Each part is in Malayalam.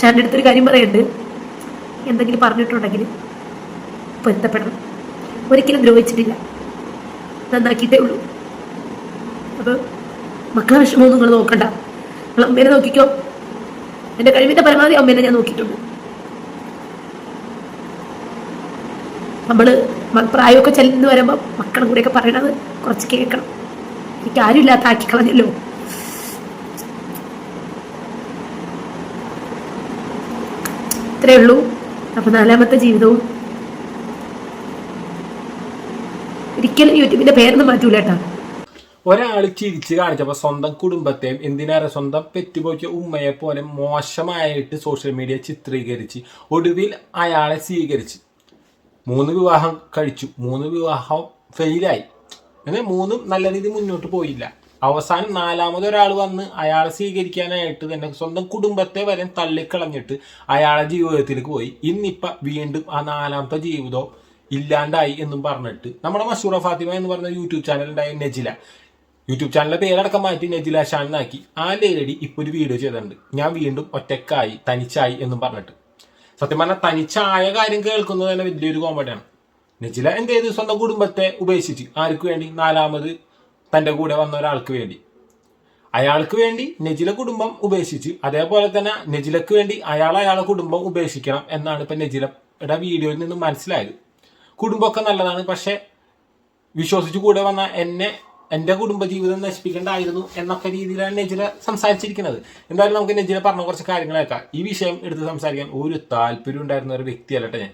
ഷാന്റെ അടുത്തൊരു കാര്യം പറയുന്നുണ്ട് എന്തെങ്കിലും പറഞ്ഞിട്ടുണ്ടെങ്കിൽ പൊരുത്തപ്പെടണം. ഒരിക്കലും ദ്രോഹിച്ചിട്ടില്ല. നന്നാക്കിയിട്ടേ ഉള്ളൂ. അപ്പോൾ മക്കളെ വിഷമവും നിങ്ങൾ നോക്കണ്ട. നിങ്ങൾ അമ്മേനെ നോക്കിക്കോ. എന്റെ കഴിവിന്റെ പരമാവധി അമ്മേനെ ഞാൻ നോക്കിയിട്ടുണ്ട്. നമ്മൾ പ്രായമൊക്കെ ചെല്ലുന്നു വരുമ്പോൾ മക്കളും കൂടെയൊക്കെ പറയണത് കുറച്ച് കേൾക്കണം. എനിക്ക് ആരുമില്ലാത്ത ആക്കി കളഞ്ഞല്ലോ. ഇത്രയേ ഉള്ളൂ. അപ്പൊ നാലാമത്തെ ജീവിതവും. ഒരിക്കലും യൂട്യൂബിന്റെ പേരൊന്നും മാറ്റൂല കേട്ടോ. ഒരാൾ ചിരിച്ച് കാണിച്ചപ്പോൾ സ്വന്തം കുടുംബത്തെയും എന്തിനേറെ സ്വന്തം പെറ്റുപോക്കിയ ഉമ്മയെ പോലെ മോശമായിട്ട് സോഷ്യൽ മീഡിയ ചിത്രീകരിച്ച് ഒടുവിൽ അയാളെ സ്വീകരിച്ച്. മൂന്ന് വിവാഹം കഴിച്ചു. മൂന്ന് വിവാഹം ഫെയിലായി അങ്ങനെ മൂന്നും നല്ല രീതിയിൽ മുന്നോട്ട് പോയില്ല. അവസാനം നാലാമത് ഒരാൾ വന്ന് അയാളെ സ്വീകരിക്കാനായിട്ട് തന്നെ സ്വന്തം കുടുംബത്തെ വരെ തള്ളിക്കളഞ്ഞിട്ട് അയാളെ ജീവിതത്തിലേക്ക് പോയി. ഇന്നിപ്പം വീണ്ടും ആ നാലാമത്തെ ജീവിതം ഇല്ലാണ്ടായി എന്നും പറഞ്ഞിട്ട് നമ്മുടെ മഷൂറ ഫാത്തിമ എന്ന് പറഞ്ഞ യൂട്യൂബ് ചാനൽ നെജില. യൂട്യൂബ് ചാനലിലെ പേരടക്കം മാറ്റി നെജില ഷാൻ ആ ലേഡി ഇപ്പോൾ ഒരു വീഡിയോ ചെയ്തിട്ടുണ്ട്. ഞാൻ വീണ്ടും ഒറ്റക്കായി തനിച്ചായി എന്നും പറഞ്ഞിട്ട്. സത്യം പറഞ്ഞാൽ തനിച്ചായ കാര്യം കേൾക്കുന്നത് തന്നെ വലിയൊരു കോമഡിയാണ് നെജില എന്ത് ചെയ്തു? സ്വന്തം കുടുംബത്തെ ഉപേക്ഷിച്ച്. ആർക്ക് വേണ്ടി? നാലാമത് തന്റെ കൂടെ വന്ന ഒരാൾക്ക് വേണ്ടി. അയാൾക്ക് വേണ്ടി നജില കുടുംബം ഉപേക്ഷിച്ച് അതേപോലെ തന്നെ നജിലക്ക് വേണ്ടി അയാൾ അയാളെ കുടുംബം ഉപേക്ഷിക്കണം എന്നാണ് ഇപ്പം നജിലയുടെ വീഡിയോയിൽ നിന്ന് മനസ്സിലായത്. കുടുംബമൊക്കെ നല്ലതാണ് പക്ഷെ വിശ്വസിച്ച് കൂടെ വന്ന എന്നെ എന്റെ കുടുംബജീവിതം നശിപ്പിക്കേണ്ടായിരുന്നു എന്നൊക്കെ രീതിയിലാണ് നെജില സംസാരിച്ചിരിക്കുന്നത്. എന്തായാലും നമുക്ക് നെജില പറഞ്ഞ കുറച്ച് കാര്യങ്ങളേക്കാം ഈ വിഷയം എടുത്ത് സംസാരിക്കാൻ ഒരു താല്പര്യം ഉണ്ടായിരുന്ന ഒരു വ്യക്തിയല്ലട്ടെ ഞാൻ.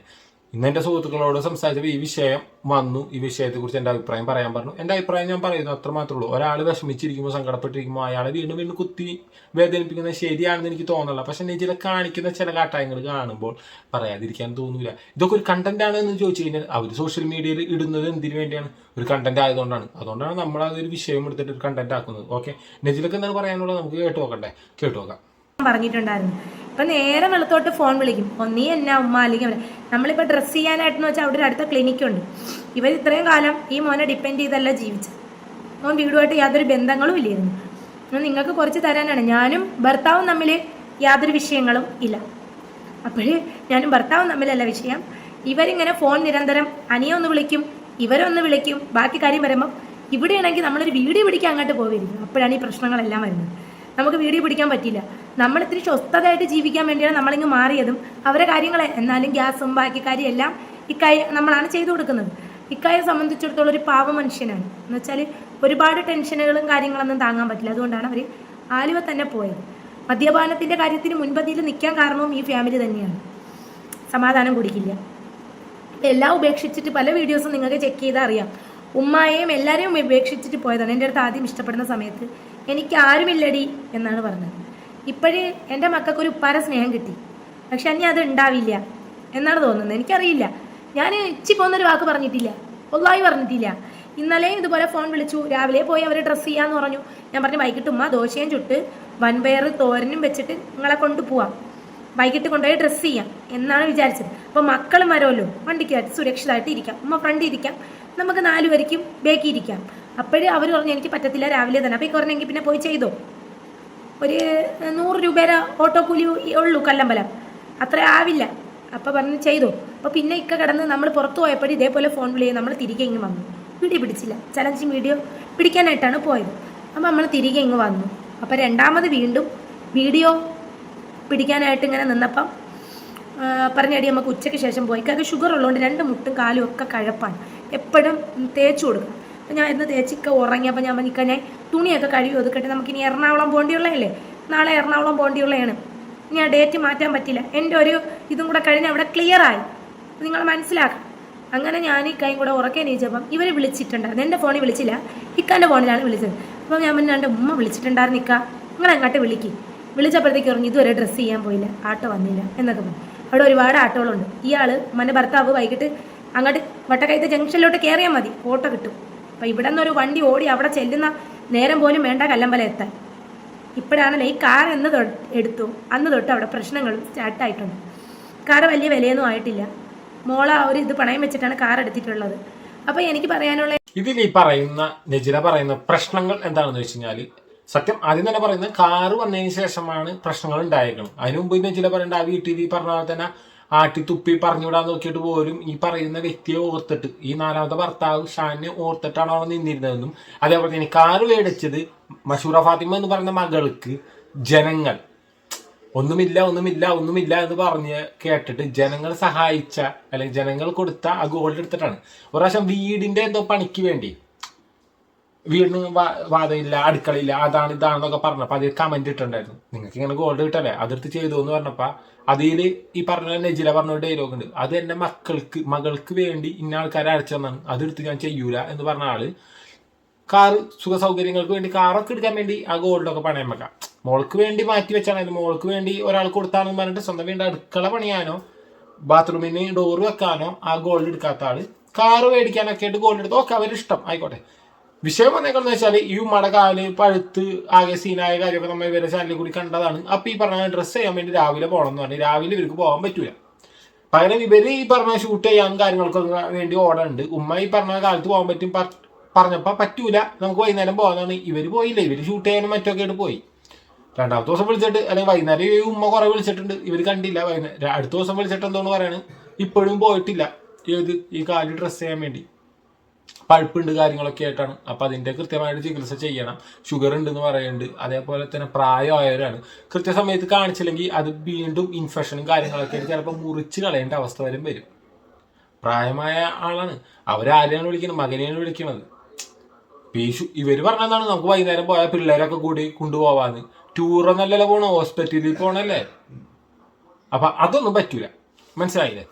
ഇന്ന് എന്റെ സുഹൃത്തുക്കളോട് സംസാരിച്ചപ്പോൾ ഈ വിഷയം വന്നു. ഈ വിഷയത്തെക്കുറിച്ച് എന്റെ അഭിപ്രായം പറയാൻ പറഞ്ഞു. എന്റെ അഭിപ്രായം ഞാൻ പറയുന്നു അത്ര മാത്രമേ ഉള്ളൂ. ഒരാൾ വിഷമിച്ചിരിക്കുമ്പോൾ സങ്കടപ്പെട്ടിരിക്കുമ്പോൾ അയാളെ വീണ്ടും വീണ്ടും കുത്തി വേദനിപ്പിക്കുന്നത് ശരിയാണെന്ന് എനിക്ക് തോന്നുന്നില്ല പക്ഷെ നെജില കാണിക്കുന്ന ചില കാട്ടായങ്ങൾ കാണുമ്പോൾ പറയാതിരിക്കാൻ തോന്നൂല. ഇതൊക്കെ ഒരു കണ്ടന്റ് ആണ് എന്ന് ചോദിച്ചു കഴിഞ്ഞാൽ അവർ സോഷ്യൽ മീഡിയയിൽ ഇടുന്നത് എന്തിനു വേണ്ടിയാണ്? ഒരു കണ്ടന്റ് ആയതുകൊണ്ടാണ്. അതുകൊണ്ടാണ് നമ്മൾ അതൊരു വിഷയം എടുത്തിട്ട് ഒരു കണ്ടന്റ് ആക്കുന്നത്. ഓക്കെ നെജിലൊക്കെ എന്താണ് പറയാനുള്ളത്? നമുക്ക് കേട്ടു നോക്കണ്ടേ? കേട്ടു നോക്കാം. പറഞ്ഞിട്ടുണ്ടായിരുന്നു. ഇപ്പൊ നേരെ വെളുത്തോട്ട് ഫോൺ വിളിക്കും. ഒന്നീ എന്നാ ഉമ്മ അല്ലെങ്കിൽ അവരെ നമ്മളിപ്പോ ഡ്രസ്സ് ചെയ്യാനായിട്ടെന്ന് വെച്ചാൽ അവിടെ ഒരു അടുത്ത ക്ലിനിക്കുണ്ട് ഇവർ ഇത്രയും കാലം ഈ മോനെ ഡിപ്പെൻഡ് ചെയ്തല്ല ജീവിച്ചത് മോൻ വീടുമായിട്ട് യാതൊരു ബന്ധങ്ങളും ഇല്ലായിരുന്നു. അപ്പോൾ നിങ്ങൾക്ക് കുറച്ച് തരാനാണ്. ഞാനും ഭർത്താവും തമ്മിൽ യാതൊരു വിഷയങ്ങളും ഇല്ല. അപ്പോഴേ ഞാനും ഭർത്താവും തമ്മിലല്ല വിഷയം. ഇവരിങ്ങനെ ഫോൺ നിരന്തരം അനിയെ ഒന്ന് വിളിക്കും ഇവരൊന്ന് വിളിക്കും. ബാക്കി കാര്യം വരുമ്പോൾ ഇവിടെയാണെങ്കിൽ നമ്മളൊരു വീഡിയോ പിടിക്കാൻ അങ്ങോട്ട് പോവുകയായിരുന്നു അപ്പോഴാണ് ഈ പ്രശ്നങ്ങളെല്ലാം വരുന്നത്. നമുക്ക് വീഡിയോ പിടിക്കാൻ പറ്റില്ല നമ്മൾ ഇത്തിരി സ്വസ്ഥതയായിട്ട് ജീവിക്കാൻ വേണ്ടിയാണ് നമ്മളിങ്ങ് മാറിയതും അവരെ കാര്യങ്ങളെ എന്നാലും ഗ്യാസും ബാക്കി കാര്യം എല്ലാം ഇക്കായ നമ്മളാണ് ചെയ്തു കൊടുക്കുന്നത്. ഇക്കായെ സംബന്ധിച്ചിടത്തോളം ഒരു പാവ മനുഷ്യനാണ് എന്ന് വെച്ചാൽ ഒരുപാട് ടെൻഷനുകളും കാര്യങ്ങളൊന്നും താങ്ങാൻ പറ്റില്ല. അതുകൊണ്ടാണ് അവർ ആലുവ തന്നെ പോയത്. മദ്യപാനത്തിന്റെ കാര്യത്തിന് മുൻപന്തിയിൽ നിൽക്കാൻ കാരണവും ഈ ഫാമിലി തന്നെയാണ്. സമാധാനം കുടിക്കില്ല. എല്ലാം ഉപേക്ഷിച്ചിട്ട് പല വീഡിയോസും നിങ്ങൾക്ക് ചെക്ക് ചെയ്താൽ അറിയാം. ഉമ്മായെയും എല്ലാവരെയും ഉപേക്ഷിച്ചിട്ട് പോയതാണ്. എന്റെ അടുത്ത് ആദ്യം ഇഷ്ടപ്പെടുന്ന സമയത്ത് എനിക്ക് ആരുമില്ലടി എന്നാണ് പറഞ്ഞത്. ഇപ്പോഴേ എന്റെ മക്കൾക്ക് ഒരു ഉപ്പാര സ്നേഹം കിട്ടി. പക്ഷെ അനി അത് ഉണ്ടാവില്ല എന്നാണ് തോന്നുന്നത്. എനിക്കറിയില്ല. ഞാൻ ഇച്ചി പോകുന്നൊരു വാക്ക് പറഞ്ഞിട്ടില്ല. ഒന്നായി പറഞ്ഞിട്ടില്ല. ഇന്നലെ ഇതുപോലെ ഫോൺ വിളിച്ചു. രാവിലെ പോയി അവർ ഡ്രസ്സ് ചെയ്യാന്ന് പറഞ്ഞു. ഞാൻ പറഞ്ഞു വൈകിട്ട് ഉമ്മ ദോശയും ചുട്ട് വൻപയർ തോരനും വെച്ചിട്ട് നിങ്ങളെ കൊണ്ടുപോവാം. വൈകിട്ട് കൊണ്ടുപോയി ഡ്രസ്സ് ചെയ്യാം എന്നാണ് വിചാരിച്ചത്. അപ്പോൾ മക്കളും വരുമല്ലോ വണ്ടിക്കായിട്ട് സുരക്ഷിതമായിട്ട് ഇരിക്കാം. ഉമ്മ ഫ്രണ്ട് ഇരിക്കാം. നമുക്ക് നാലു വരയ്ക്കും ബേക്കിയിരിക്കാം. അപ്പോഴേ അവർ പറഞ്ഞു എനിക്ക് പറ്റത്തില്ല രാവിലെ തന്നെ. അപ്പോൾ ഈ കുറഞ്ഞെങ്കിൽ പിന്നെ പോയി ചെയ്തോ. ഒരു നൂറ് രൂപയുടെ ഓട്ടോ കൂലി ഉള്ളൂ കല്ലമ്പലം. അത്ര ആവില്ല. അപ്പോൾ പറഞ്ഞ് ചെയ്തു. അപ്പോൾ പിന്നെ ഇക്ക കിടന്ന് നമ്മൾ പുറത്തു പോയപ്പോഴും ഇതേപോലെ ഫോൺ വിളി നമ്മൾ തിരികെ ഇങ്ങ് വന്നു. വീഡിയോ പിടിച്ചില്ല. ചലഞ്ചിങ് വീഡിയോ പിടിക്കാനായിട്ടാണ് പോയത്. അപ്പോൾ നമ്മൾ തിരികെ ഇങ്ങ് വന്നു. അപ്പോൾ രണ്ടാമത് വീണ്ടും വീഡിയോ പിടിക്കാനായിട്ട് ഇങ്ങനെ നിന്നപ്പം പറഞ്ഞടി നമുക്ക് ഉച്ചയ്ക്ക് ശേഷം പോയി. കാരണം ഷുഗർ ഉള്ളതുകൊണ്ട് രണ്ട് മുട്ടും കാലും ഒക്കെ കഴപ്പാണ്. എപ്പോഴും തേച്ച് കൊടുക്കണം. അപ്പം ഞാൻ ഇന്ന് തേച്ചിക്ക ഉറങ്ങിയപ്പോൾ ഞാൻ പറഞ്ഞിക്കനെ തുണിയൊക്കെ കഴുകി ഒതുക്കട്ടെ. നമുക്കിനി എറണാകുളം പോകേണ്ടിയുള്ളതല്ലേ നാളെ എറണാകുളം പോകേണ്ടിയുള്ളതാണ് ഇനി ആ ഡേറ്റ് മാറ്റാൻ പറ്റില്ല. എന്റെ ഒരു ഇതും കൂടെ കഴിഞ്ഞ് അവിടെ ക്ലിയറായി നിങ്ങൾ മനസ്സിലാക്കണം. അങ്ങനെ ഞാൻ ഈ കൈ കൂടെ ഉറക്കേ നീച്ചപ്പം ഇവർ വിളിച്ചിട്ടുണ്ടായിരുന്നു. എന്റെ ഫോണിൽ വിളിച്ചില്ല. ഇക്കാന്റെ ഫോണിലാണ് വിളിച്ചത്. അപ്പം ഞാൻ പിന്നെ എന്റെ ഉമ്മ വിളിച്ചിട്ടുണ്ടായിരുന്നു ഇക്ക. നിങ്ങൾ അങ്ങോട്ട് വിളിക്ക്? വിളിച്ചപ്പോഴത്തേക്ക് പറഞ്ഞു ഇതുവരെ ഡ്രസ്സ് ചെയ്യാൻ പോയില്ല. ആട്ടോ വന്നില്ല. എന്നൊക്കെ പറഞ്ഞു. അവിടെ ഒരുപാട് ആട്ടോളുണ്ട് ഇയാൾ മന്റെ ഭർത്താവ് വൈകിട്ട് അങ്ങോട്ട് വട്ടക്കയത്തെ ജംഗ്ഷനിലോട്ട് കയറിയാൽ മതി. ഓട്ടോ കിട്ടും. അപ്പം ഇവിടെ നിന്നൊരു വണ്ടി ഓടി അവിടെ ചെല്ലുന്ന നേരം പോലും വേണ്ട കല്ലമ്പലം എത്താൻ. ഇപ്പോഴാണല്ലോ ഈ കാർ എന്ന് എടുത്തു. അന്ന് തൊട്ട് അവിടെ പ്രശ്നങ്ങൾ സ്റ്റാർട്ടായിട്ടുണ്ട് കാർ വലിയ വിലയൊന്നും ആയിട്ടില്ല. മോള ഒരു ഇത് പണയം വെച്ചിട്ടാണ് കാർ എടുത്തിട്ടുള്ളത്. അപ്പോൾ എനിക്ക് പറയാനുള്ള ഇതിൽ ഈ പറയുന്ന നജില പറയുന്ന പ്രശ്നങ്ങൾ എന്താണെന്ന് വെച്ച് കഴിഞ്ഞാൽ സത്യം ആദ്യം തന്നെ പറയുന്നത് കാറ് വന്നതിന് ശേഷമാണ് പ്രശ്നങ്ങൾ ഉണ്ടായേക്കണം അതിന് മുമ്പ് ഇന്ന് ചില പറയണ്ട ആ വീട്ടിൽ ഈ പറഞ്ഞ പോലെ തന്നെ ആട്ടി തുപ്പി പറഞ്ഞു വിടാൻ നോക്കിയിട്ട് പോലും ഈ പറയുന്ന വ്യക്തിയെ ഓർത്തിട്ട് ഈ നാലാമത്തെ ഭർത്താവ് ഷാനെ ഓർത്തിട്ടാണ് അവിടെ നിന്നിരുന്നതെന്നും അതേപോലെ തന്നെ കാറ് മേടിച്ചത് മഷൂറ ഫാത്തിമ എന്ന് പറയുന്ന മകൾക്ക് ജനങ്ങൾ. ഒന്നുമില്ല ഒന്നുമില്ല ഒന്നുമില്ല എന്ന് പറഞ്ഞ് കേട്ടിട്ട് ജനങ്ങൾ സഹായിച്ച അല്ലെങ്കിൽ ജനങ്ങൾ കൊടുത്ത ആ ഗോൾഡ് എടുത്തിട്ടാണ്. ഒരു പ്രാവശ്യം വീടിന്റെ എന്തോ പണിക്ക് വേണ്ടി വീടിന് വാദമില്ല അടുക്കളയില്ല അതാണ് ഇതാണെന്നൊക്കെ പറഞ്ഞപ്പോ അതിൽ കമന്റ് ഇട്ടുണ്ടായിരുന്നു നിങ്ങൾക്ക് ഇങ്ങനെ ഗോൾഡ് കിട്ടല്ലേ? അതിർത്ത് ചെയ്തു എന്ന് പറഞ്ഞപ്പോ അതിൽ ഈ പറഞ്ഞ നെജില പറഞ്ഞ ഡയലോഗ് ഉണ്ട്. അത് എന്റെ മക്കൾക്ക് മകൾക്ക് വേണ്ടി ഇന്ന ആൾക്കാരെ അടച്ചു തന്നാണ്. അതെടുത്ത് ഞാൻ ചെയ്യൂല എന്ന് പറഞ്ഞ ആൾ കാർ സുഖ സൗകര്യങ്ങൾക്ക് വേണ്ടി കാറൊക്കെ എടുക്കാൻ വേണ്ടി ആ ഗോൾഡൊക്കെ പണയം വെക്കാം. മോൾക്ക് വേണ്ടി മാറ്റി വെച്ചാണ്. മോൾക്ക് വേണ്ടി ഒരാൾ കൊടുത്താണെന്ന് പറഞ്ഞിട്ട് സ്വന്തം വീണ്ടും അടുക്കള പണിയാനോ ബാത്റൂമിന് ഡോറ് വെക്കാനോ ആ ഗോൾഡ് എടുക്കാത്ത ആൾ കാറ് മേടിക്കാനൊക്കെ ആയിട്ട് ഗോൾഡ് എടുത്ത് ഓക്കെ അവരിഷ്ടം. ആയിക്കോട്ടെ. വിഷയം വന്നേക്കെന്ന് വെച്ചാൽ ഈ മടകാൽ കാൽ പഴുത്ത് ആകെ സീനായ കാര്യമൊക്കെ നമ്മൾ ഇവരെ ചാനലിൽ കൂടി കണ്ടതാണ്. അപ്പൊ ഈ പറഞ്ഞ ഡ്രസ്സ് ചെയ്യാൻ വേണ്ടി രാവിലെ പോകണം എന്ന് പറഞ്ഞു. രാവിലെ ഇവർക്ക് പോകാൻ പറ്റൂല. പകരം ഇവർ ഈ പറഞ്ഞ ഷൂട്ട് ചെയ്യാൻ കാര്യങ്ങൾക്കൊക്കെ വേണ്ടി ഓർഡർ ഉണ്ട് ഉമ്മ ഈ പറഞ്ഞ കാലത്ത് പോകാൻ പറ്റും പറഞ്ഞപ്പോൾ പറഞ്ഞപ്പോ പറ്റൂല. നമുക്ക് വൈകുന്നേരം പോകാനാണ് ഇവർ പോയില്ല? ഇവർ ഷൂട്ട് ചെയ്യാനും മറ്റൊക്കെ ആയിട്ട് പോയി. രണ്ടാമത്തെ ദിവസം വിളിച്ചിട്ട് അല്ലെങ്കിൽ വൈകുന്നേരം ഈ ഉമ്മ കുറെ വിളിച്ചിട്ടുണ്ട്. ഇവർ കണ്ടില്ല. വൈകുന്നേരം അടുത്ത ദിവസം വിളിച്ചിട്ട് എന്തോന്ന് പറയാണ്? ഇപ്പോഴും പോയിട്ടില്ല. ഏത്? ഈ കാൽ ഡ്രസ്സ് ചെയ്യാൻ വേണ്ടി. പഴുപ്പുണ്ട് കാര്യങ്ങളൊക്കെ ആയിട്ടാണ്. അപ്പൊ അതിന്റെ കൃത്യമായിട്ട് ചികിത്സ ചെയ്യണം. ഷുഗർ ഉണ്ടെന്ന് പറയുന്നുണ്ട് അതേപോലെ തന്നെ പ്രായമായവരാണ്. കൃത്യസമയത്ത് കാണിച്ചില്ലെങ്കിൽ അത് വീണ്ടും ഇൻഫെക്ഷനും കാര്യങ്ങളൊക്കെ ആയിട്ട് ചിലപ്പോൾ മുറിച്ച് കളയേണ്ട അവസ്ഥ വരും വരും. പ്രായമായ ആളാണ്. അവരാരെയാണ് വിളിക്കുന്നത് മകനെയാണ് വിളിക്കുന്നത് പേശു ഇവർ പറഞ്ഞതാണ് നമുക്ക് വൈകുന്നേരം പോയാൽ പിള്ളേരൊക്കെ കൂടി കൊണ്ടുപോവാന്ന്. ടൂറൊന്നല്ലല്ലോ പോകണം ഹോസ്പിറ്റലിൽ പോകണല്ലേ അപ്പൊ അതൊന്നും പറ്റൂല. മനസ്സിലായില്ലേ?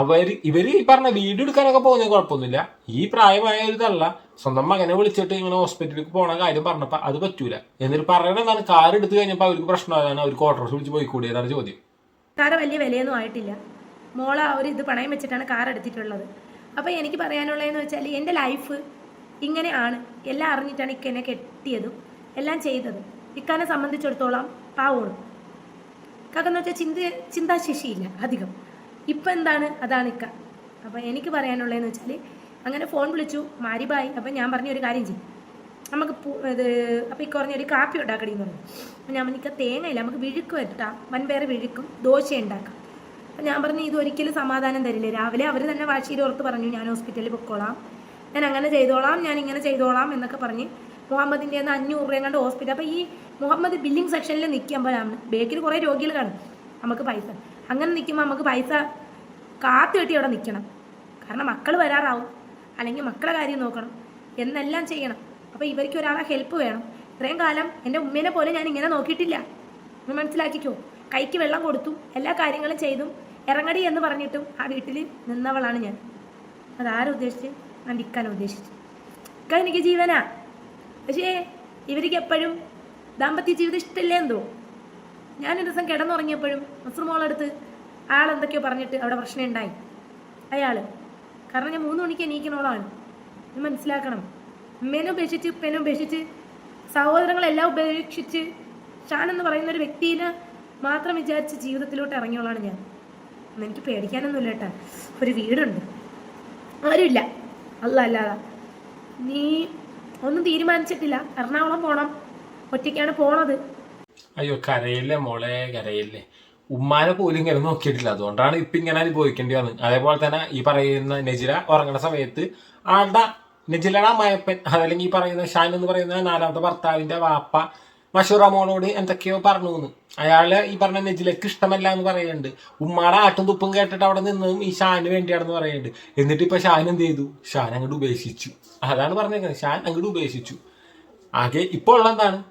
അവർ ഇവർ ഈ പറഞ്ഞ വീഡിയോ എടുക്കാനൊക്കെ പോകുന്ന കുഴപ്പമൊന്നുമില്ല. ഈ പ്രായമായ ഒരു തള്ള സ്വന്തം മകനെ വിളിച്ചിട്ട് ഇങ്ങനെ ഹോസ്പിറ്റലിൽ പോണ കാര്യം പറഞ്ഞപ്പോൾ അത് പറ്റൂല. എന്നിട്ട് പറയണതാണ് കാർ എടുത്തു കഴിഞ്ഞപ്പോൾ അവർക്ക് പ്രശ്നമായതാണ്. അവർക്ക് ഓട്ടോറിക്ഷ വിളിച്ച് പോയി കൂടിയതാണ് ചോദ്യം. കാറ് വലിയ വിലയൊന്നും ആയിട്ടില്ല. മോള ഒരു ഇത് പണയം വെച്ചിട്ടാണ് കാർ എടുത്തിട്ടുള്ളത്. അപ്പോൾ എനിക്ക് പറയാനുള്ളതെന്ന് വെച്ചാൽ എന്റെ ലൈഫ് ഇങ്ങനെയാണ്. എല്ലാം അറിഞ്ഞിട്ടാണ് ഇക്ക എന്നെ കെട്ടിയതും എല്ലാം ചെയ്തതും. ഇക്കാനെ സംബന്ധിച്ചിടത്തോളം പാവമാണ്. കാക്കെന്ന് വെച്ചാൽ ചിന്ത ചിന്താശേഷിയില്ല അധികം. ഇപ്പം എന്താണ്? അതാണ് ഇക്ക. അപ്പോൾ എനിക്ക് പറയാനുള്ളതെന്ന് വെച്ചാൽ അങ്ങനെ ഫോൺ വിളിച്ചു മാരിബായി അപ്പം ഞാൻ പറഞ്ഞ ഒരു കാര്യം ചെയ്യും. നമുക്ക് ഇത് അപ്പോൾ ഈ കുറഞ്ഞൊരു കാപ്പി ഉണ്ടാക്കടി എന്ന് പറഞ്ഞു. ഞാൻ പറഞ്ഞു തേങ്ങയില്ല നമുക്ക് വിഴുക്ക് വരട്ടാം. വൻപേറെ വിഴുക്കും ദോശ ഉണ്ടാക്കാം. അപ്പം ഞാൻ പറഞ്ഞു ഇത് ഒരിക്കലും സമാധാനം തരില്ല. രാവിലെ അവർ തന്നെ വാശിയിൽ ഓർത്ത് പറഞ്ഞു ഞാൻ ഹോസ്പിറ്റലിൽ പൊക്കോളാം. ഞാൻ അങ്ങനെ ചെയ്തോളാം ഞാൻ ഇങ്ങനെ ചെയ്തോളാം എന്നൊക്കെ പറഞ്ഞ് മുഹമ്മദിന്റെ നിന്ന് അഞ്ഞൂറ് രൂപയും കണ്ട് ഹോസ്പിറ്റൽ അപ്പോൾ ഈ മുഹമ്മദ് ബില്ലിംഗ് സെക്ഷനിൽ നിൽക്കുമ്പോഴാണ് ബേക്കിൽ കുറേ രോഗികൾ കാണും. നമുക്ക് പൈസ അങ്ങനെ നിൽക്കുമ്പോൾ നമുക്ക് പൈസ കാത്തു കെട്ടി അവിടെ നിൽക്കണം. കാരണം മക്കൾ വരാറാവും. അല്ലെങ്കിൽ മക്കളെ കാര്യം നോക്കണം. എന്നെല്ലാം ചെയ്യണം. അപ്പോൾ ഇവർക്ക് ഒരാളെ ഹെൽപ്പ് വേണം. ഇത്രയും കാലം എന്റെ ഉമ്മേനെ പോലെ ഞാൻ ഇങ്ങനെ നോക്കിയിട്ടില്ല. ഒന്ന് മനസ്സിലാക്കിക്കോ? കൈക്ക് വെള്ളം കൊടുത്തു എല്ലാ കാര്യങ്ങളും ചെയ്തും ഇറങ്ങടി എന്ന് പറഞ്ഞിട്ടും ആ വീട്ടിൽ നിന്നവളാണ് ഞാൻ. അതാരും ഉദ്ദേശിച്ച്? ഞാൻ വിൽക്കാൻ ഉദ്ദേശിച്ചു. ഇക്ക എനിക്ക് ജീവനാ. പക്ഷേ ഇവർക്ക് എപ്പോഴും ദാമ്പത്യ ജീവിതം ഇഷ്ടമില്ലേ എന്തോ ഞാൻ ഒരു ദിവസം കിടന്നുറങ്ങിയപ്പോഴും മസ്ർ മോളെടുത്ത് ആൾ എന്തൊക്കെയോ പറഞ്ഞിട്ട് അവിടെ പ്രശ്നം ഉണ്ടായി അയാൾ കാരണം ഞാൻ മൂന്ന് മണിക്ക് എണീക്കണോളാണ്. ഇത് മനസ്സിലാക്കണം. അമ്മേനെ ഉപേക്ഷിച്ച് ഉപ്പേനെ ഉപേക്ഷിച്ച് സഹോദരങ്ങളെല്ലാം ഉപേക്ഷിച്ച് ഷാൻ എന്ന് പറയുന്ന ഒരു വ്യക്തിനെ മാത്രം വിചാരിച്ച് ജീവിതത്തിലോട്ട് ഇറങ്ങിയോളാണ് ഞാൻ. എനിക്ക് പേടിക്കാനൊന്നുമില്ല കേട്ടാ. ഒരു വീടുണ്ട്. ആരുമില്ല. അല്ല അല്ലാതെ നീ ഒന്നും തീരുമാനിച്ചിട്ടില്ല. എറണാകുളം പോകണം ഒറ്റയ്ക്കാണ് പോണത്. അയ്യോ കരയില്ലേ മോളെ കരയില്ലേ. ഉമ്മാനെ പോലും ഇങ്ങനെ നോക്കിയിട്ടില്ല. അതുകൊണ്ടാണ് ഇപ്പൊ ഇങ്ങനെ അനുഭവിക്കേണ്ടി വന്നത്. അതേപോലെ തന്നെ ഈ പറയുന്ന നെജില ഉറങ്ങുന്ന സമയത്ത് ആളുടെ നെജിലട അമ്മായപ്പൻ അതല്ലെങ്കിൽ ഈ പറയുന്ന ഷാൻ എന്ന് പറയുന്ന നാലാമത്തെ ഭർത്താവിന്റെ വാപ്പ മഷൂറ മോളോട് എന്തൊക്കെയോ പറഞ്ഞു എന്ന് അയാൾ ഈ പറഞ്ഞ നെജിലക്ക് ഇഷ്ടമല്ല എന്ന് പറയുന്നുണ്ട്. ഉമ്മാടെ ആട്ടും തുപ്പും കേട്ടിട്ട് അവിടെ നിന്നും ഈ ഷാന് വേണ്ടിയാണെന്ന് പറയുന്നുണ്ട്. എന്നിട്ട് ഇപ്പൊ ഷാൻ എന്ത് ചെയ്തു? ഷാൻ അങ്ങോട്ട് ഉപേക്ഷിച്ചു. അതാണ് പറഞ്ഞേക്കുന്നത്. ഷാൻ അങ്ങോട്ട് ഉപേക്ഷിച്ചു. ആകെ ഇപ്പോൾ ഉള്ള എന്താണ്?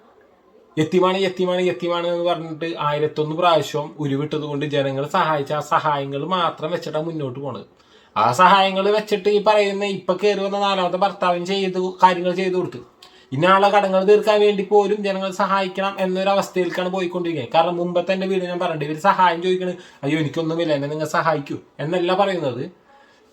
യത്തിമാണ് യത്തിമാണ് യത്തിമാണ് എന്ന് പറഞ്ഞിട്ട് ആയിരത്തൊന്ന് പ്രാവശ്യം ഉരുവിട്ടത് കൊണ്ട് ജനങ്ങൾ സഹായിച്ച ആ സഹായങ്ങൾ മാത്രം വെച്ചിട്ടാണ് മുന്നോട്ട് പോണത്. ആ സഹായങ്ങൾ വെച്ചിട്ട് ഈ പറയുന്ന ഇപ്പൊ കയറി വന്ന നാലാമത്തെ ഭർത്താവിന് ചെയ്ത് കാര്യങ്ങൾ ചെയ്തു കൊടുത്തു. ഇന്നാളെ കടങ്ങൾ തീർക്കാൻ വേണ്ടി പോലും ജനങ്ങൾ സഹായിക്കണം എന്നൊരു അവസ്ഥയിലേക്കാണ് പോയിക്കൊണ്ടിരിക്കുന്നത്. കാരണം മുമ്പത്തെ എന്റെ വീട് ഞാൻ പറഞ്ഞിട്ട് ഇവർ സഹായം ചോദിക്കണത് അയ്യോ എനിക്കൊന്നുമില്ല എന്നെ നിങ്ങൾ സഹായിക്കൂ. എന്നല്ല പറയുന്നത്.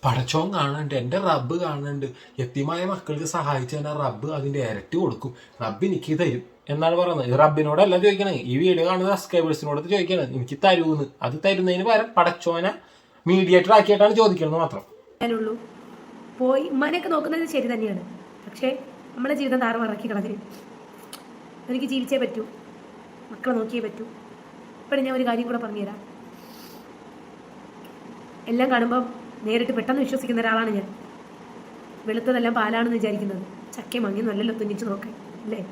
പടച്ചോൻ കാണുന്നുണ്ട് എന്റെ റബ്ബ് കാണുന്നുണ്ട്. എത്തിമായ മക്കൾക്ക് സഹായിച്ച എന്റെ റബ്ബ് അതിന്റെ ഇരട്ടി കൊടുക്കും. റബ്ബ് എനിക്ക് തരും. എന്നാണ് പറയുന്നത്. റബ്ബിനോട് അല്ല ചോദിക്കണേ. ഈ വീഡിയോ കാണുന്ന സബ്സ്ക്രൈബേഴ്സിനോട് ചോദിക്കണത് എനിക്ക് തരൂന്ന്. അത് തരുന്നതിന് പകരം പടച്ചോനെ മീഡിയേറ്റർ ആക്കിയിട്ടാണ് ചോദിക്കുന്നത് മാത്രം. ഞാനുള്ളൂ. പോയി ഉമ്മാനെയൊക്കെ നോക്കുന്നത് ശരി തന്നെയാണ്. പക്ഷേ നമ്മുടെ ജീവിതം താറുമാറാക്കി കളഞ്ഞു. എനിക്ക് ജീവിച്ചേ പറ്റൂ. മക്കളെ നോക്കിയേ പറ്റൂ. ഇപ്പോഴും ഞാൻ ഒരു കാര്യം കൂടെ പറഞ്ഞുതരാം. എല്ലാം കാണുമ്പോൾ നേരിട്ട് പെട്ടെന്ന് വിശ്വസിക്കുന്ന ഒരാളാണ് ഞാൻ. വെളുത്തതെല്ലാം പാലാണെന്ന് വിചാരിക്കുന്നത്. ചക്കയും മങ്ങിയൊന്നും അല്ലല്ലോ തുന്നിച്ച് നോക്കാൻ. അല്ലേ?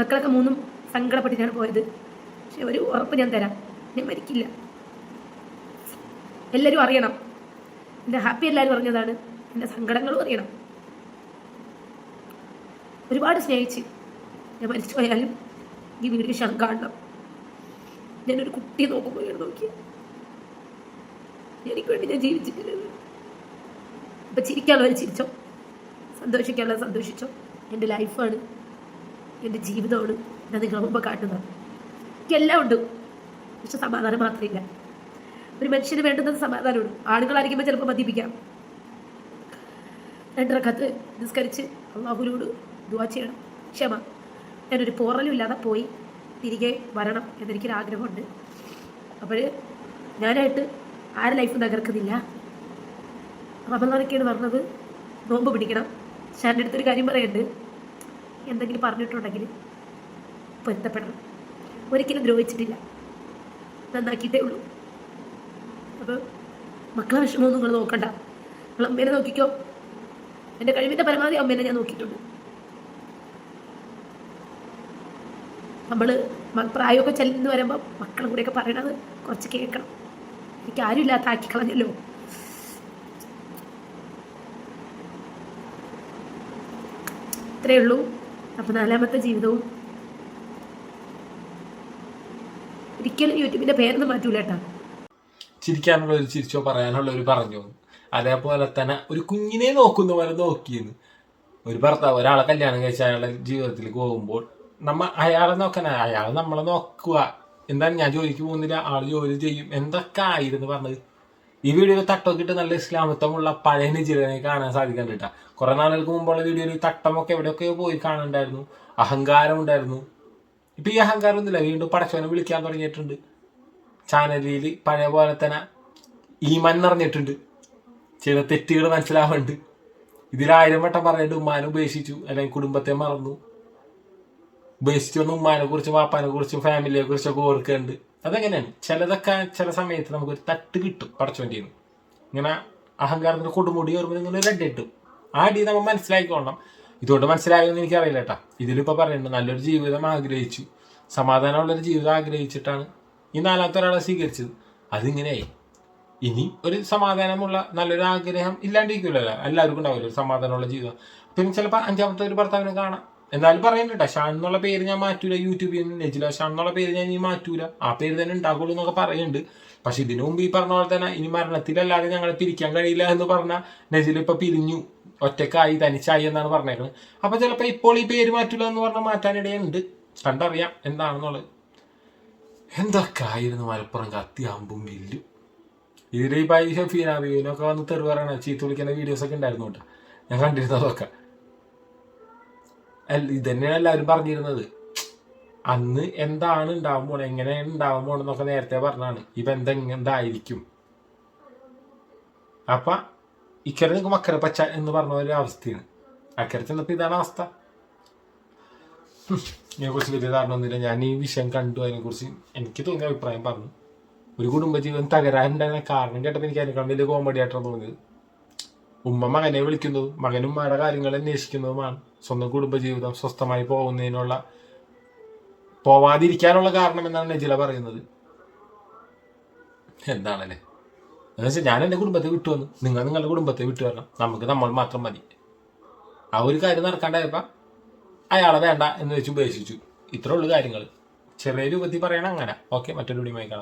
മക്കളൊക്കെ മൂന്നും സങ്കടപ്പെട്ടിട്ടാണ് പോയത്. പക്ഷെ ഒരു ഉറപ്പ് ഞാൻ തരാം. ഞാൻ മരിക്കില്ല. എല്ലാവരും അറിയണം. എന്റെ ഹാപ്പി എല്ലാവരും അറിഞ്ഞതാണ്. എന്റെ സങ്കടങ്ങളും അറിയണം. ഒരുപാട് സ്നേഹിച്ച് ഞാൻ മരിച്ചു പോയാലും ഈ വീഡിയോ ക്ഷണം കാണണം. ഞാനൊരു കുട്ടിയെ നോക്കുമ്പോൾ ഇങ്ങനെ നോക്കി എനിക്ക് വേണ്ടി ഞാൻ ജീവിച്ചിട്ടില്ല. അപ്പം ചിരിക്കാനുള്ളവർ ചിരിച്ചോ? സന്തോഷിക്കാനുള്ളത് സന്തോഷിച്ചോ? എന്റെ ലൈഫാണ് എന്റെ ജീവിതമാണ് ഞാൻ നിങ്ങളുടെ മുമ്പ് കാട്ടുന്നത്. എനിക്കെല്ലാം ഉണ്ട്. പക്ഷെ സമാധാനം മാത്രമില്ല. ഒരു മനുഷ്യന് വേണ്ടുന്നത് സമാധാനമാണ്. ആളുകളായിരിക്കുമ്പോൾ ചിലപ്പോൾ മദ്യപിക്കാം. രണ്ടരക്കത്ത് നിസ്കരിച്ച് അള്ളാഹുവിനോട് ദുവാ ചെയ്യണം. ക്ഷമ. ഞാനൊരു പോറലും ഇല്ലാതെ പോയി തിരികെ വരണം എന്നെനിക്കൊരാഗ്രഹമുണ്ട്. അപ്പോൾ ഞാനായിട്ട് ആരുടെ ലൈഫ് തകർക്കുന്നില്ല? റമദാനൊക്കെയാണ് പറഞ്ഞത്. നോമ്പ് പിടിക്കണം. പക്ഷെ എന്റെ അടുത്തൊരു കാര്യം പറയുന്നുണ്ട്. എന്തെങ്കിലും പറഞ്ഞിട്ടുണ്ടെങ്കിൽ പൊരുത്തപ്പെടണം. ഒരിക്കലും ദ്രോഹിച്ചിട്ടില്ല. നന്നാക്കിയിട്ടേ ഉള്ളൂ. അപ്പോൾ മക്കളെ വിഷമമൊന്നും നിങ്ങൾ നോക്കണ്ട. നിങ്ങൾ അമ്മേനെ നോക്കിക്കോ. എന്റെ കഴിവിന്റെ പരമാവധി അമ്മേനെ ഞാൻ നോക്കിയിട്ടുണ്ട്. നമ്മൾ പ്രായമൊക്കെ ചെല്ലുന്നു വരുമ്പോൾ മക്കളും കൂടെയൊക്കെ പറയണത് കുറച്ച് കേൾക്കണം. എനിക്ക് ആരും ഇല്ലാത്ത ആക്കി കളഞ്ഞല്ലോ ഇത്രയേ ഉള്ളൂ. അപ്പോൾ നാലാമത്തെ ജീവിതവും. ഒരിക്കലും യൂട്യൂബിന്റെ പേരൊന്നും മാറ്റൂല കേട്ടോ. ചിരിക്കാനുള്ള ഒരു ചിരിച്ചോ പറയാനുള്ള ഒരു പറഞ്ഞു? അതേപോലെ തന്നെ ഒരു കുഞ്ഞിനെ നോക്കുന്ന പോലെ നോക്കിയെന്ന്. ഒരു ഭർത്താവ് ഒരാളെ കല്യാണം കഴിച്ച അയാളുടെ ജീവിതത്തിലേക്ക് പോകുമ്പോൾ നമ്മ അയാളെ നോക്കാൻ അയാൾ നമ്മളെ നോക്കുക. എന്താണ് ഞാൻ ജോലിക്ക് പോകുന്നില്ല ആൾ ജോലി ചെയ്യും എന്തൊക്കെ ആയിരുന്നു പറഞ്ഞത്? ഈ വീഡിയോയിൽ തട്ടമൊക്കെ നല്ല ഇസ്ലാമത്വമുള്ള പഴയ നിജിലിനെ കാണാൻ സാധിക്കുന്നുണ്ട് കേട്ടോ കുറെ നാളുകൾക്ക് മുമ്പുള്ള വീഡിയോയിൽ തട്ടമൊക്കെ എവിടെയൊക്കെയോ പോയി കാണണ്ടായിരുന്നു അഹങ്കാരം ഉണ്ടായിരുന്നു ഇപ്പൊ ഈ അഹങ്കാരം ഒന്നുമില്ല വീണ്ടും പടച്ചവനെ വിളിക്കാൻ തുടങ്ങിയിട്ടുണ്ട്. ചാനലിൽ പഴയ പോലെ തന്നെ ഈമൻ നിറഞ്ഞിട്ടുണ്ട്. ചില തെറ്റുകൾ മനസ്സിലാവുന്നുണ്ട്. ഇതിലായിരം വട്ടം പറഞ്ഞിട്ട് ഉമ്മാനെ ഉപേക്ഷിച്ചു. അല്ലെങ്കിൽ കുടുംബത്തെ മറന്നു. ഉപേക്ഷിച്ചു വന്ന് ഉമ്മാനെ കുറിച്ചും വാപ്പാനെ കുറിച്ചും ഫാമിലിയെ കുറിച്ചൊക്കെ ഓർക്കുന്നുണ്ട്. അതെങ്ങനെയാണ്? ചിലതൊക്കെ ചില സമയത്ത് നമുക്കൊരു തട്ട് കിട്ടും പടച്ചോന്റെ ഇങ്ങനെ അഹങ്കാരത്തിന്റെ കൊടുമുടി വരുമ്പോൾ ഇങ്ങനെ റെഡ് കിട്ടും ആ അടി നമ്മൾ മനസ്സിലാക്കിക്കൊള്ളണം. ഇതുകൊണ്ട് മനസ്സിലായെന്ന് എനിക്കറിയില്ല കേട്ടാ ഇതിലിപ്പോൾ പറയുന്നുണ്ട് നല്ലൊരു ജീവിതം ആഗ്രഹിച്ചു. സമാധാനമുള്ളൊരു ജീവിതം ആഗ്രഹിച്ചിട്ടാണ് ഈ നാലാമത്തെ ഒരാളെ സ്വീകരിച്ചത്. അതിങ്ങനെയായി. ഇനി ഒരു സമാധാനമുള്ള നല്ലൊരു ആഗ്രഹം ഇല്ലാണ്ടിരിക്കില്ലല്ലോ എല്ലാവർക്കും ഉണ്ടാവില്ല ഒരു സമാധാനമുള്ള ജീവിതം? പിന്നെ ചിലപ്പോൾ അഞ്ചാമത്തെ ഒരു ഭർത്താവിനെ കാണാം. എന്നാലും പറയുന്നുണ്ട് ഷാൻ എന്നുള്ള പേര് ഞാൻ മാറ്റൂല യൂട്യൂബിൽ നിന്ന് നെജില ഷാൻ എന്നുള്ള പേര് ഞാൻ ഇനി മാറ്റൂല. ആ പേര് തന്നെ ഉണ്ടാകുള്ളൂ എന്നൊക്കെ പറയുന്നുണ്ട് പക്ഷെ ഇതിനു മുമ്പ് ഈ പറഞ്ഞ പോലെ തന്നെ ഇനി മരണത്തിലല്ലാതെ ഞങ്ങളെ പിരിക്കാൻ കഴിയില്ല എന്ന് പറഞ്ഞ നെജില ഇപ്പൊ പിരിഞ്ഞു. ഒറ്റക്കായി തനിച്ചായി എന്നാണ് പറഞ്ഞേക്കുന്നത് അപ്പൊ ചിലപ്പോ ഇപ്പോൾ ഈ പേര് മാറ്റൂല എന്ന് പറഞ്ഞാൽ മാറ്റാനിടയുണ്ട് കണ്ടറിയാം എന്താണെന്നുള്ളത്. എന്തൊക്കെ ആയിരുന്നു മലപ്പുറം കത്തി അമ്പും വില്ലും. ഇതിൽ ഈ പൈ ഷഫീന ബീവിനൊക്കെ വന്ന് തെറി പറയണ ചീത്ത വിളിക്കുന്ന വീഡിയോസ് ഒക്കെ ഉണ്ടായിരുന്നു കേട്ടോ. ഞാൻ കണ്ടിരുന്നതൊക്കെ ഇതന്നെയാണ് എല്ലാവരും പറഞ്ഞിരുന്നത്. അന്ന് എന്താണ് ഉണ്ടാവാൻ പോണെ എങ്ങനെയാണ് ഉണ്ടാവാൻ പോണെന്നൊക്കെ നേരത്തെ പറഞ്ഞാണ് ഈ ബന്ധം അപ്പൊ ഇക്കരെ നിങ്ങൾക്ക് മക്കരെ പച്ച എന്ന് പറഞ്ഞ ഒരു അവസ്ഥയാണ്. അക്കരെ ചെന്നപ്പോ ഇതാണ് അവസ്ഥ. ഇതിനെ കുറിച്ച് വലിയ ധാരണ ഞാൻ ഈ വിഷയം കണ്ടു അതിനെ കുറിച്ച് എനിക്ക് തോന്നിയ അഭിപ്രായം പറഞ്ഞു. ഒരു കുടുംബജീവൻ തകരാനുണ്ടായിരുന്ന കാരണം കേട്ടപ്പോൾ എനിക്ക് അതിനേക്കാൾ വലിയ കോമഡി ആയിട്ടാണ് തോന്നിയത്. ഉമ്മ മകനെ വിളിക്കുന്നതും മകനും ഉമ്മയുടെ കാര്യങ്ങൾ അന്വേഷിക്കുന്നതുമാണ്. സ്വന്തം കുടുംബജീവിതം സ്വസ്ഥമായി പോകുന്നതിനുള്ള പോവാതിരിക്കാനുള്ള കാരണം എന്നാണ് നജില പറയുന്നത്. എന്താണല്ലേ? എന്ന് വെച്ചാൽ ഞാൻ എന്റെ കുടുംബത്തെ വിട്ടു വന്നു. നിങ്ങൾ നിങ്ങളുടെ കുടുംബത്തെ വിട്ടു വരണം. നമുക്ക് നമ്മൾ മാത്രം മതി. ആ ഒരു കാര്യം നടക്കാണ്ടായപ്പോൾ അയാളെ വേണ്ട എന്ന് വെച്ച് ഉപേക്ഷിച്ചു. ഇത്രേ കാര്യങ്ങൾ ചെറിയ രൂപത്തിൽ പറയണം അങ്ങനെ. ഓക്കെ മറ്റൊരു വീഡിയോ കാണാം.